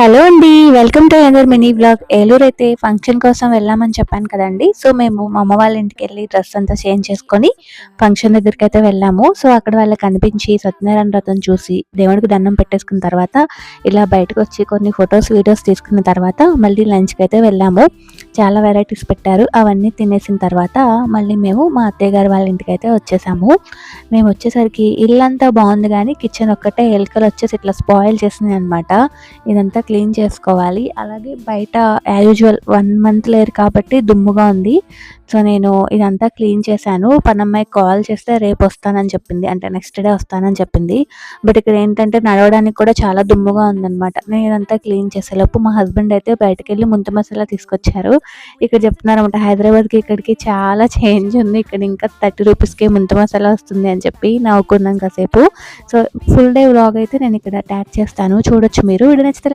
Hello అండి welcome to another mini blog Eluru అయితే function కోసం వెళ్ళామని చెప్పాను కదండి. సో మేము మా అమ్మ వాళ్ళ ఇంటికి వెళ్ళి డ్రెస్ అంతా చేంజ్ చేసుకొని ఫంక్షన్ దగ్గరికి అయితే వెళ్ళాము. సో అక్కడ వాళ్ళకి కనిపించి సత్యనారాయణ వ్రతం చూసి దేవుడికి దండం పెట్టేసుకున్న తర్వాత ఇలా బయటకు వచ్చి కొన్ని ఫొటోస్ వీడియోస్ తీసుకున్న తర్వాత మళ్ళీ లంచ్కి అయితే వెళ్ళాము. చాలా వెరైటీస్ పెట్టారు. అవన్నీ తినేసిన తర్వాత మళ్ళీ మేము మా అత్తయ్య గారు వాళ్ళ ఇంటికి అయితే వచ్చేసాము. మేము వచ్చేసరికి ఇల్లంతా బాగుంది కానీ కిచెన్ ఒక్కటే ఎలుకలు వచ్చేసి ఇట్లా స్పాయిల్ చేసింది అనమాట ఇదంతా క్లీన్ చేసుకోవాలి. అలాగే బయట యూజువల్ వన్ మంత్ లేరు కాబట్టి దుమ్ముగా ఉంది. సో నేను ఇదంతా క్లీన్ చేశాను. పనమ్మాయి కాల్ చేస్తే రేపు వస్తానని చెప్పింది. అంటే నెక్స్ట్ డే వస్తానని చెప్పింది. బట్ ఇక్కడ ఏంటంటే నడవడానికి కూడా చాలా దుమ్ముగా ఉందన్నమాట. నేను ఇదంతా క్లీన్ చేసేలోపు మా హస్బెండ్ అయితే బయటకు వెళ్ళి ముంత మసాలా తీసుకొచ్చారు. ఇక్కడ చెప్తున్నారు అనమాట హైదరాబాద్కి ఇక్కడికి చాలా చేంజ్ ఉంది. ఇక్కడ ఇంకా థర్టీ రూపీస్కి ముంత మసాలా వస్తుంది అని చెప్పి నవ్వుకున్నాం కాసేపు. సో ఫుల్ డే వ్లాగ్ అయితే నేను ఇక్కడ ట్యాగ్ చేస్తాను. చూడొచ్చు మీరు. వీడియో నచ్చితే